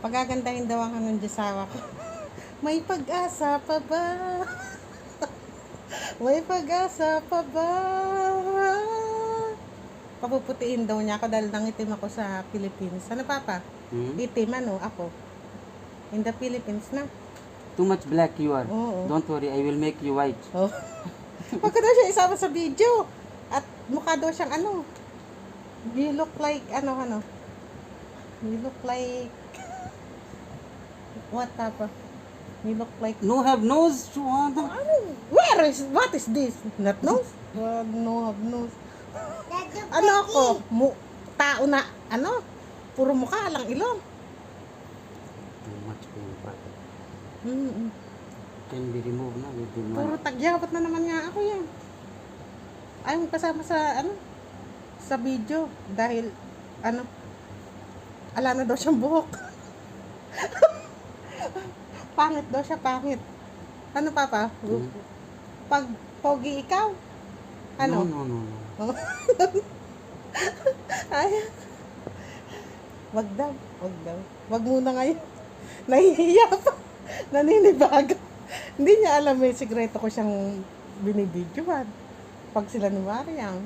Pagagandahin daw ako ng Diyosawa ko. May pag-asa pa ba? May pag-asa pa ba? Papuputiin daw niya ako dahil nangitim ako sa Philippines. Ano papa? Hmm? Itim ano ako. In the Philippines na. Too much black you are. Oo. Don't worry, I will make you white. Oh. Huwag ko daw siya isama sa video. At mukha daw siyang ano. You look like, ano, ano. You look like... What, Papa? You look like... No have nose. The- Ano? Where is... What is this? Not nose? Uh, no have nose. Ano ako? Mu, tao na, ano? Puro mukha lang ilong. Too much pimple. Mm-mm. Can be removed na within Puro one. tagyapat na naman nga ako yan. Ayaw kasama sa ano sa video dahil ano ala na daw siyang buhok. pangit daw siya, pangit. Ano papa? Hmm? Pag pogi ikaw? Ano? No, no, no, no. Ay. Wag daw, wag daw. Wag muna ngayon. Nahihiya pa. Naninibago. Hindi niya alam may sikreto ko siyang binibidyohan. Pag sila ni Mariam.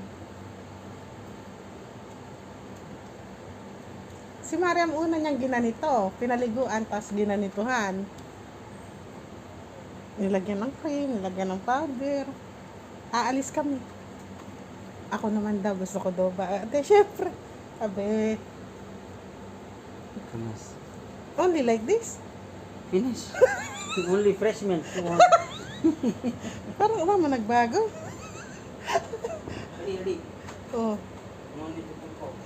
Si Mariam una niyang ginanito. Pinaliguan, tapos ginanituhan. Nilagyan ng cream, nilagyan ng powder. Aalis kami. Ako naman daw, gusto ko daw ba? Ate, syempre. Abe, Kamas. only like this. Finish. Only freshman. Parang wala mo nagbago. really, Oh.